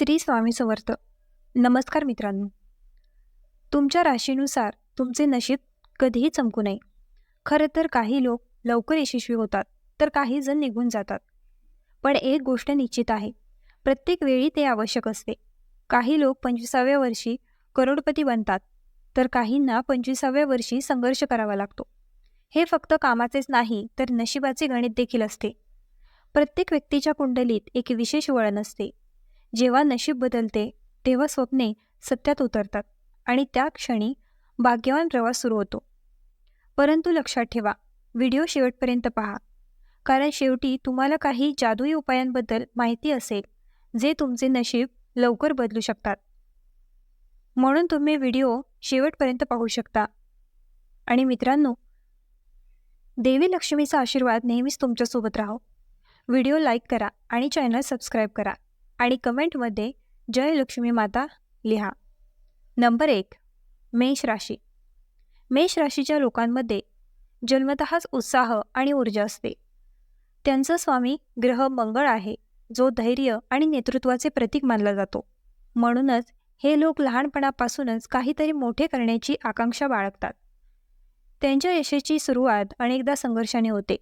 श्री स्वामी समर्थ. नमस्कार मित्रांनो. तुमच्या राशीनुसार तुमचे नशीब कधीही चमकू नये. खरं तर काही लोक लवकर यशस्वी होतात तर काही जण निघून जातात. पण एक गोष्ट निश्चित आहे प्रत्येक वेळी ते आवश्यक असते. काही लोक पंचवीसाव्या वर्षी करोडपती बनतात तर काहींना पंचवीसाव्या वर्षी संघर्ष करावा लागतो. हे फक्त कामाचेच नाही तर नशिबाचे गणित देखील असते. प्रत्येक व्यक्तीच्या कुंडलीत एक विशेष वळण असते. जेव्हा नशीब बदलते तेव्हा स्वप्ने सत्यात उतरतात आणि त्या क्षणी भाग्यवान प्रवास सुरू होतो. परंतु लक्षात ठेवा व्हिडिओ शेवटपर्यंत पहा. कारण शेवटी तुम्हाला काही जादुई उपायांबद्दल माहिती असेल जे तुमचे नशीब लवकर बदलू शकतात. म्हणून तुम्ही व्हिडिओ शेवटपर्यंत पाहू शकता. आणि मित्रांनो देवी लक्ष्मीचा आशीर्वाद नेहमीच तुमच्यासोबत राहो. व्हिडिओ लाईक करा आणि चॅनल सबस्क्राईब करा. आणि कमेंटमध्ये जय लक्ष्मी माता लिहा. नंबर एक मेष राशी. मेष राशीच्या लोकांमध्ये जन्मतःच उत्साह आणि ऊर्जा असते. त्यांचा स्वामी ग्रह मंगळ आहे जो धैर्य आणि नेतृत्वाचे प्रतीक मानला जातो. म्हणूनच हे लोक लहानपणापासूनच काहीतरी मोठे करण्याची आकांक्षा बाळगतात. त्यांच्या यशाची सुरुवात अनेकदा संघर्षाने होते.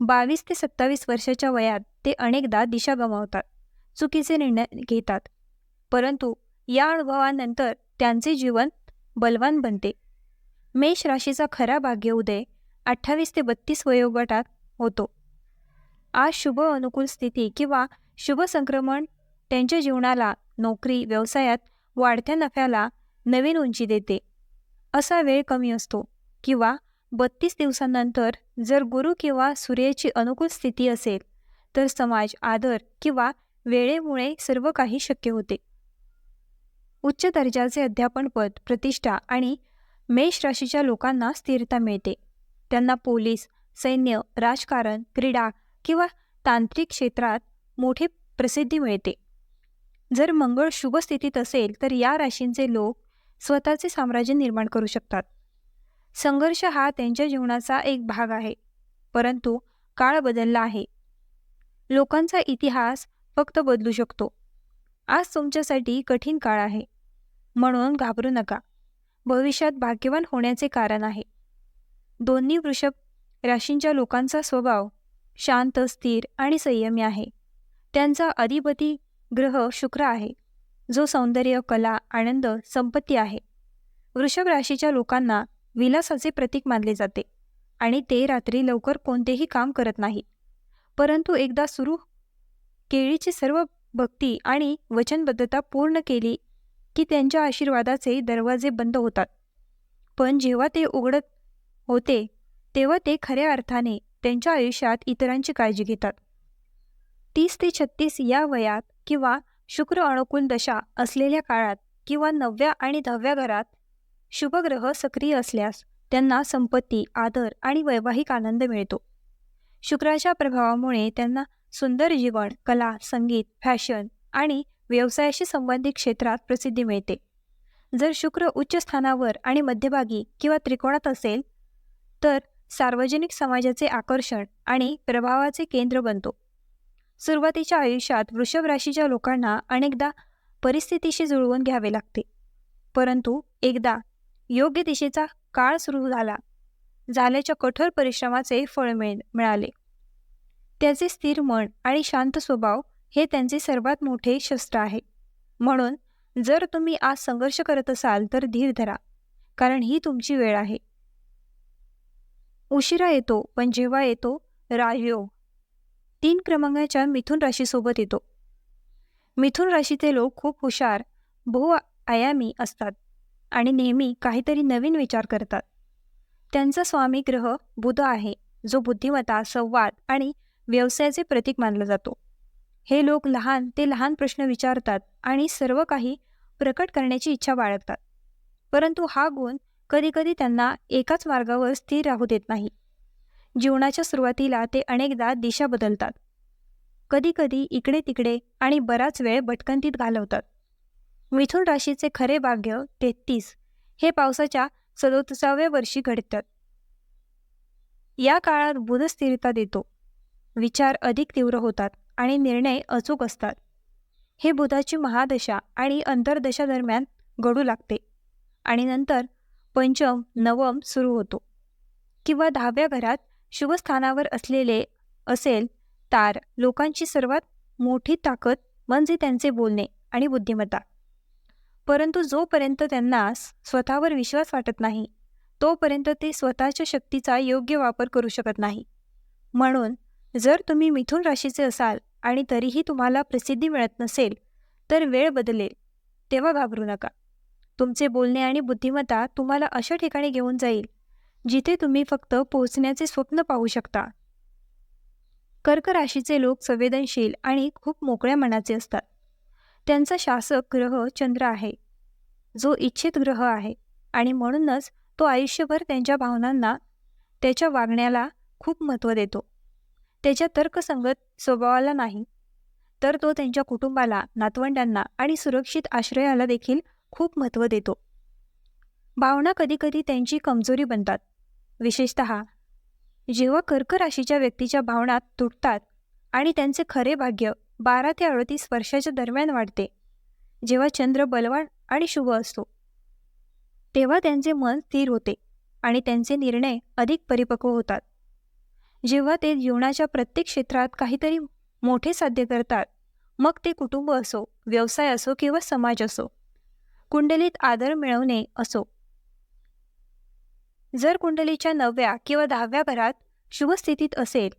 बावीस ते सत्तावीस वर्षाच्या वयात ते अनेकदा दिशा गमावतात चुकीचे निर्णय घेतात. परंतु या अनुभवानंतर त्यांचे जीवन बलवान बनते. मेष राशीचा खरा भाग्य उदय अठ्ठावीस ते बत्तीस वयोगटात होतो. आज शुभ अनुकूल स्थिती किंवा शुभ संक्रमण त्यांच्या जीवनाला नोकरी व्यवसायात वाढत्या नफ्याला नवीन उंची देते. असा वेळ कमी असतो किंवा बत्तीस दिवसांनंतर जर गुरु किंवा सूर्याची अनुकूल स्थिती असेल तर समाज आदर किंवा वेळेमुळे सर्व काही शक्य होते. उच्च दर्जाचे अध्यापनपद प्रतिष्ठा आणि मेष राशीच्या लोकांना स्थिरता मिळते. त्यांना पोलीस सैन्य राजकारण क्रीडा किंवा तांत्रिक क्षेत्रात मोठी प्रसिद्धी मिळते. जर मंगळ शुभ स्थितीत असेल तर या राशींचे लोक स्वतःचे साम्राज्य निर्माण करू शकतात. संघर्ष हा त्यांच्या जीवनाचा एक भाग आहे परंतु काळ बदलला आहे. लोकांचा इतिहास फक्त बदलू शकतो. आज तुमच्यासाठी कठीण काळ आहे. म्हणून घाबरू नका. भविष्यात भाग्यवान होण्याचे कारण आहे. दोन्ही वृषभ राशींच्या लोकांचा स्वभाव शांत स्थिर आणि संयमी आहे. त्यांचा अधिपती ग्रह शुक्र आहे. जो सौंदर्य कला आनंद संपत्ती आहे. वृषभ राशीच्या लोकांना विलासाचे प्रतीक मानले जाते आणि ते रात्री लवकर कोणतेही काम करत नाही. परंतु एकदा सुरू केळीची सर्व भक्ती आणि वचनबद्धता पूर्ण केली की त्यांच्या आशीर्वादाचे दरवाजे बंद होतात. पण जेव्हा ते उघडत होते तेव्हा ते खऱ्या अर्थाने त्यांच्या आयुष्यात इतरांची काळजी घेतात. तीस ते छत्तीस या वयात किंवा शुक्र अनुकूल दशा असलेल्या काळात किंवा नवव्या आणि दहाव्या घरात शुभग्रह सक्रिय असल्यास त्यांना संपत्ती आदर आणि वैवाहिक आनंद मिळतो. शुक्राच्या प्रभावामुळे त्यांना सुंदर जीवन कला संगीत फॅशन आणि व्यवसायाशी संबंधित क्षेत्रात प्रसिद्धी मिळते. जर शुक्र उच्च स्थानावर आणि मध्यभागी किंवा त्रिकोणात असेल तर सार्वजनिक समाजाचे आकर्षण आणि प्रभावाचे केंद्र बनतो. सुरुवातीच्या आयुष्यात वृषभ राशीच्या लोकांना अनेकदा परिस्थितीशी जुळवून घ्यावे लागते. परंतु एकदा योग्य दिशेचा काळ सुरू झाला झाल्याच्या कठोर परिश्रमाचे फळ मिळ मिळाले. त्याचे स्थिर मन आणि शांत स्वभाव हे त्यांचे सर्वात मोठे शस्त्र आहे. म्हणून जर तुम्ही आज संघर्ष करत असाल तर धीर धरा कारण ही तुमची वेळ आहे. उशिरा येतो पण जेव्हा येतो राजयोग तीन क्रमांकाच्या मिथुन राशीसोबत येतो. मिथुन राशीचे लोक खूप हुशार बहुआयामी असतात आणि नेहमी काहीतरी नवीन विचार करतात. त्यांचा स्वामी ग्रह बुध आहे जो बुद्धिमत्ता संवाद आणि व्यवसायाचे प्रतीक मानला जातो. हे लोक लहान ते लहान प्रश्न विचारतात आणि सर्व काही प्रकट करण्याची इच्छा बाळगतात. परंतु हा गुण कधीकधी त्यांना एकाच मार्गावर स्थिर राहू देत नाही. जीवनाच्या सुरुवातीला ते अनेकदा दिशा बदलतात. कधीकधी इकडे तिकडे आणि बराच वेळ भटकंतीत घालवतात. मिथुन राशीचे खरे भाग्य तेहतीस हे पावसाच्या सदोतीसाव्या वर्षी घडतात. या काळात बुध स्थिरता देतो. विचार अधिक तीव्र होतात आणि निर्णय अचूक असतात. हे बुधाची महादशा आणि अंतर्दशादरम्यान घडू लागते आणि नंतर पंचम नवम सुरू होतो. किंवा दहाव्या घरात शुभस्थानावर असलेले असेल तार लोकांची सर्वात मोठी ताकद म्हणजे त्यांचे बोलणे आणि बुद्धिमत्ता. परंतु जोपर्यंत त्यांना स्वतःवर विश्वास वाटत नाही तोपर्यंत ते स्वतःच्या शक्तीचा योग्य वापर करू शकत नाही. म्हणून जर तुम्ही मिथुन राशीचे असाल आणि तरीही तुम्हाला प्रसिद्धी मिळत नसेल तर वेळ बदलेल. तेव्हा घाबरू नका. तुमचे बोलणे आणि बुद्धिमत्ता तुम्हाला अशा ठिकाणी घेऊन जाईल जिथे तुम्ही फक्त पोहोचण्याचे स्वप्न पाहू शकता. कर्क राशीचे लोक संवेदनशील आणि खूप मोकळ्या मनाचे असतात. त्यांचा शासक ग्रह चंद्र आहे. जो इच्छित ग्रह आहे आणि म्हणूनच तो आयुष्यभर त्यांच्या भावनांना त्याच्या वागण्याला खूप महत्त्व देतो. त्याच्या तर्कसंगत स्वभावाला नाही तर तो त्यांच्या कुटुंबाला नातवंडांना आणि सुरक्षित आश्रयाला देखील खूप महत्त्व देतो. भावना कधीकधी त्यांची कमजोरी बनतात. विशेषत जेव्हा कर्क राशीच्या व्यक्तीच्या भावना तुटतात आणि त्यांचे खरे भाग्य बारा ते अडतीस वर्षाच्या दरम्यान वाढते जेव्हा चंद्र बलवान आणि शुभ असतो. तेव्हा त्यांचे मन स्थिर होते आणि त्यांचे निर्णय अधिक परिपक्व होतात. जेव्हा ते जीवनाच्या प्रत्येक क्षेत्रात काहीतरी मोठे साध्य करतात मग ते कुटुंब असो व्यवसाय असो किंवा समाज असो कुंडलीत आदर मिळवणे असो. जर कुंडलीच्या नवव्या किंवा दहाव्या घरात शुभस्थितीत असेल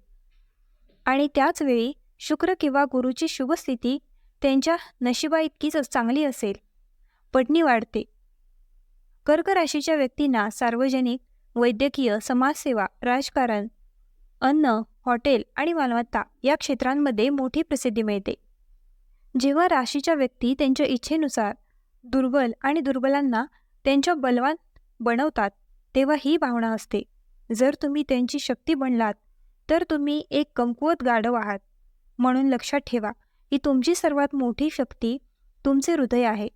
आणि त्याच वेळी शुक्र किंवा गुरुची शुभस्थिती त्यांच्या नशिबा इतकीच चांगली असेल पटणी वाढते. कर्क राशीच्या व्यक्तींना सार्वजनिक वैद्यकीय समाजसेवा राजकारण अन्न हॉटेल आणि मालमत्ता या क्षेत्रांमध्ये मोठी प्रसिद्धी मिळते. जेव्हा राशीच्या व्यक्ती त्यांच्या इच्छेनुसार दुर्बल आणि दुर्बलांना त्यांच्या बलवान बनवतात तेव्हा ही भावना असते. जर तुम्ही त्यांची शक्ती बनलात तर तुम्ही एक कमकुवत गाढव आहात. म्हणून लक्षात ठेवा ही तुमची सर्वात मोठी शक्ती तुमचे हृदय आहे.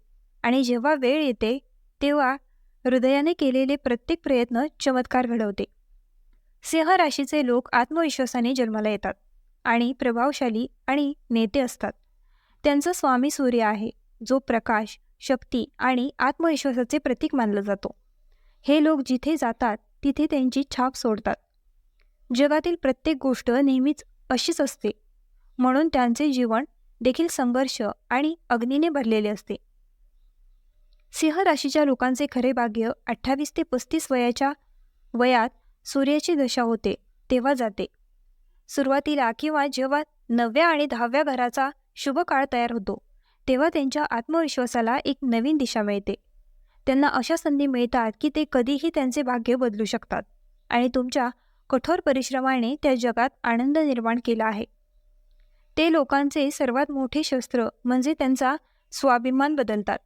आणि जेव्हा वेळ येते तेव्हा हृदयाने केलेले प्रत्येक प्रयत्न चमत्कार घडवते. सिंह राशीचे लोक आत्मविश्वासाने जन्माला येतात आणि प्रभावशाली आणि नेते असतात. त्यांचा स्वामी सूर्य आहे जो प्रकाश शक्ती आणि आत्मविश्वासाचे प्रतीक मानला जातो. हे लोक जिथे जातात तिथे त्यांची छाप सोडतात. जगातील प्रत्येक गोष्ट नेहमीच अशीच असते. म्हणून त्यांचे जीवन देखील संघर्ष आणि अग्नीने भरलेले असते. सिंह राशीच्या लोकांचे खरे भाग्य अठ्ठावीस ते पस्तीस वयाच्या वयात सूर्याची दशा होते तेव्हा जाते. सुरुवातीला किंवा जेव्हा नवव्या आणि दहाव्या घराचा शुभ काळ तयार होतो तेव्हा त्यांच्या आत्मविश्वासाला एक नवीन दिशा मिळते. त्यांना अशा संधी मिळतात की ते कधीही त्यांचे भाग्य बदलू शकतात आणि तुमच्या कठोर परिश्रमाने त्या जगात आनंद निर्माण केला आहे. ते लोकांचे सर्वात मोठे शस्त्र म्हणजे त्यांचा स्वाभिमान बदलतात.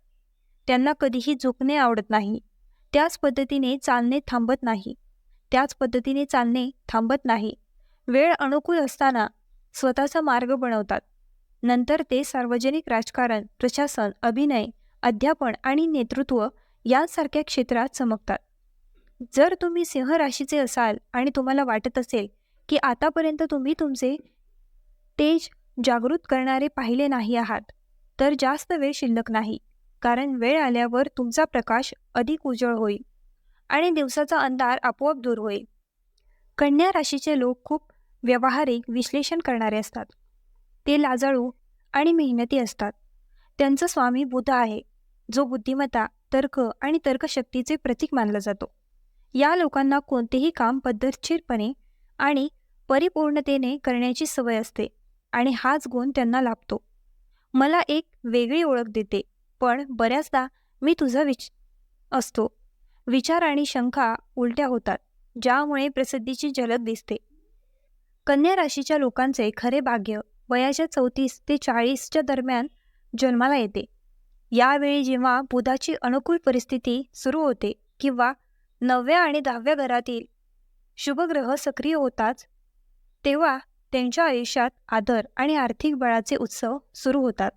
त्यांना कधीही झुकणे आवडत नाही. त्याच पद्धतीने चालणे थांबत नाही. त्याच पद्धतीने चालणे थांबत नाही. वेळ अनुकूल असताना स्वतःचा मार्ग बनवतात. नंतर ते सार्वजनिक राजकारण प्रशासन अभिनय अध्यापन आणि नेतृत्व यांसारख्या क्षेत्रात चमकतात. जर तुम्ही सिंह राशीचे असाल आणि तुम्हाला वाटत असेल की आतापर्यंत तुम्ही तुमचे तेज जागृत करणारे पाहिले नाही आहात तर जास्त वेळ शिल्लक नाही कारण वेळ आल्यावर तुमचा प्रकाश अधिक उजळ होईल. आणि दिवसाचा अंधार आपोआप दूर होईल. कन्या राशीचे लोक खूप व्यावहारिक विश्लेषण करणारे असतात. ते लाजाळू आणि मेहनती असतात. त्यांचा स्वामी बुध आहे जो बुद्धिमत्ता तर्क आणि तर्कशक्तीचे प्रतीक मानला जातो. या लोकांना कोणतेही काम पद्धतशीरपणे आणि परिपूर्णतेने करण्याची सवय असते आणि हाच गुण त्यांना लाभतो. मला एक वेगळी ओळख देते पण बऱ्याचदा मी तुझा विच असतो. विचार आणि शंका उलट्या होतात ज्यामुळे प्रसिद्धीची झलक दिसते. कन्या राशीच्या लोकांचे खरे भाग्य वयाच्या चौतीस ते चाळीसच्या दरम्यान जन्माला येते. यावेळी जेव्हा बुधाची अनुकूल परिस्थिती सुरू होते किंवा नवव्या आणि दहाव्या घरातील शुभग्रह सक्रिय होताच तेव्हा त्यांच्या आयुष्यात आदर आणि आर्थिक बळाचे उत्सव सुरू होतात.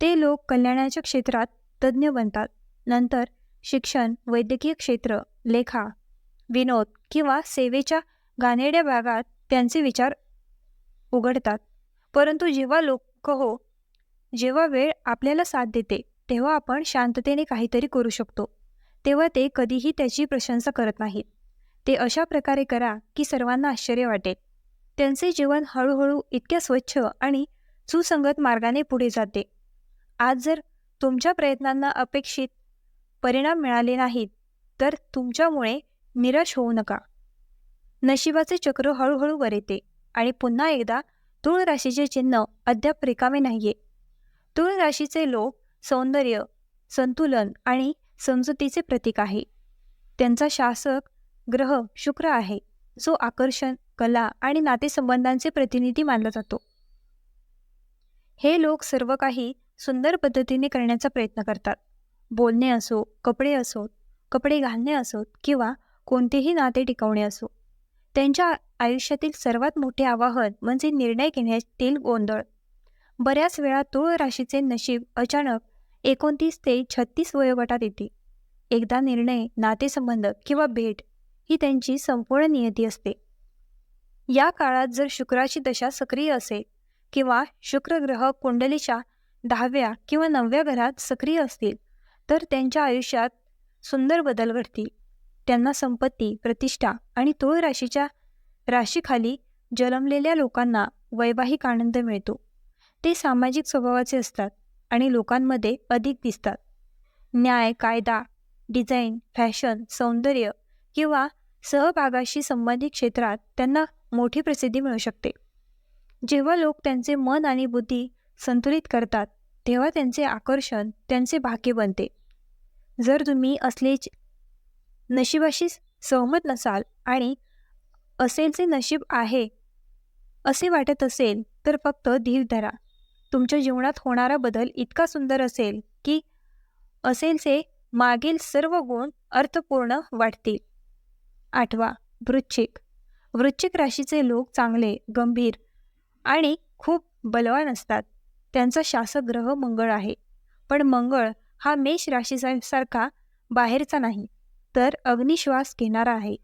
ते लोक कल्याणाच्या क्षेत्रात तज्ज्ञ बनतात. नंतर शिक्षण वैद्यकीय क्षेत्र लेखा विनोद किंवा सेवेच्या गाणेड्या भागात त्यांचे विचार उघडतात. परंतु जेव्हा लोक हो जेव्हा वेळ आपल्याला साथ देते तेव्हा आपण शांततेने काहीतरी करू शकतो. तेव्हा ते कधीही त्याची प्रशंसा करत नाहीत. ते अशा प्रकारे करा की सर्वांना आश्चर्य वाटेल. त्यांचे जीवन हळूहळू इतक्या स्वच्छ आणि सुसंगत मार्गाने पुढे जाते. आज जर तुमच्या प्रयत्नांना अपेक्षित परिणाम मिळाले नाहीत तर तुमच्यामुळे निराश होऊ नका. नशिबाचे चक्र हळूहळू वर येते आणि पुन्हा एकदा तुळ राशीचे चिन्ह अद्याप रिकामे नाहीये. तुळ राशीचे लोक सौंदर्य संतुलन आणि समजुतीचे प्रतीक आहे. त्यांचा शासक ग्रह शुक्र आहे जो आकर्षण कला आणि नातेसंबंधांचे प्रतिनिधी मानला जातो. हे लोक सर्व काही सुंदर पद्धतीने करण्याचा प्रयत्न करतात. बोलणे असो कपडे असोत कपडे घालणे असोत किंवा कोणतेही नाते टिकवणे असो त्यांच्या आयुष्यातील सर्वात मोठे आवाहन म्हणजे निर्णय घेण्यातील गोंधळ. बऱ्याच वेळा तुळ राशीचे नशीब अचानक एकोणतीस ते छत्तीस वयोगटात येते. एकदा निर्णय नातेसंबंध किंवा भेट ही त्यांची संपूर्ण नियती असते. या काळात जर शुक्राची दशा सक्रिय असेल किंवा शुक्र ग्रह कुंडलीच्या दहाव्या किंवा नवव्या घरात सक्रिय असतील तर त्यांच्या आयुष्यात सुंदर बदल घडतील. त्यांना संपत्ती प्रतिष्ठा आणि तोळ राशीच्या राशीखाली जन्मलेल्या लोकांना वैवाहिक आनंद मिळतो. ते सामाजिक स्वभावाचे असतात आणि लोकांमध्ये अधिक दिसतात. न्याय कायदा डिझाईन फॅशन सौंदर्य किंवा सहभागाशी संबंधित क्षेत्रात त्यांना मोठी प्रसिद्धी मिळू शकते. जेव्हा लोक त्यांचे मन आणि बुद्धी संतुलित करतात तेव्हा त्यांचे आकर्षण त्यांचे भाग्य बनते. जर तुम्ही असलेच नशिबाशी सहमत नसाल आणि असेलचे नशीब आहे असे वाटत असेल तर फक्त धीर धरा. तुमच्या जीवनात होणारा बदल इतका सुंदर असेल की असेलचे मागील सर्व गुण अर्थपूर्ण वाटतील. आठवा वृश्चिक. वृश्चिक राशीचे लोक चांगले गंभीर आणि खूप बलवान असतात. त्यांचा शासक ग्रह मंगळ आहे. पण मंगळ हा मेष राशीसारखा बाहेरचा नाही तर अग्निश्वास घेणारा आहे.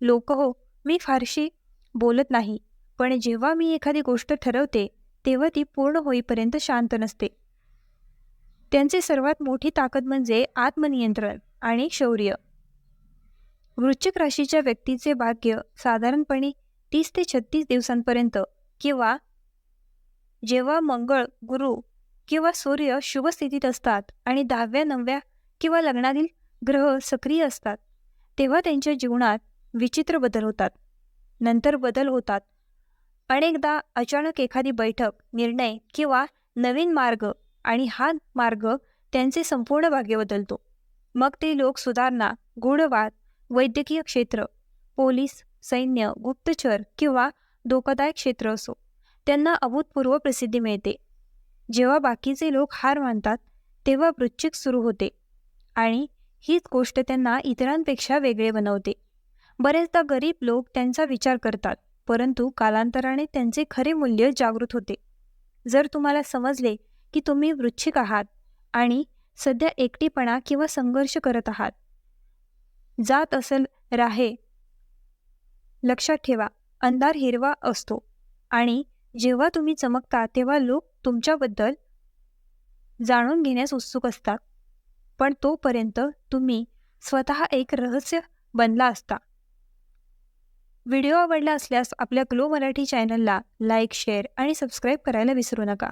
लोक हो मी फारशी बोलत नाही पण जेव्हा मी एखादी गोष्ट ठरवते तेव्हा ती पूर्ण होईपर्यंत शांत नसते. त्यांचे सर्वात मोठी ताकद म्हणजे आत्मनियंत्रण आणि शौर्य. वृश्चिक राशीच्या व्यक्तीचे भाग्य साधारणपणे तीस ते छत्तीस दिवसांपर्यंत किंवा जेव्हा मंगळ गुरु किंवा सूर्य शुभ स्थितीत असतात आणि दहाव्या नवव्या किंवा लग्नातील ग्रह सक्रिय असतात तेव्हा त्यांच्या जीवनात विचित्र बदल होतात. नंतर बदल होतात. अनेकदा अचानक एखादी बैठक निर्णय किंवा नवीन मार्ग आणि हा मार्ग त्यांचे संपूर्ण भाग्य बदलतो. मग ते लोक सुधारणा गूढवाद वैद्यकीय क्षेत्र पोलीस सैन्य गुप्तचर किंवा धोकादायक क्षेत्र असो. त्यांना अभूतपूर्व प्रसिद्धी मिळते. जेव्हा बाकीचे लोक हार मानतात तेव्हा वृश्चिक सुरू होते आणि हीच गोष्ट त्यांना इतरांपेक्षा वेगळे बनवते. बरेचदा गरीब लोक त्यांचा विचार करतात परंतु कालांतराने त्यांचे खरे मूल्य जागृत होते. जर तुम्हाला समजले की तुम्ही वृश्चिक आहात आणि सध्या एकटीपणा किंवा संघर्ष करत आहात जात असेल राहे लक्षात ठेवा अंधार हिरवा असतो आणि जेव्हा तुम्ही चमकता तेव्हा लोक तुमच्याबद्दल जाणून घेण्यास उत्सुक असतात. पण तोपर्यंत तुम्ही स्वतः एक रहस्य बनला असता. व्हिडिओ आवडला असल्यास आपल्या ग्लो मराठी चॅनलला लाईक शेअर आणि सबस्क्राईब करायला विसरू नका.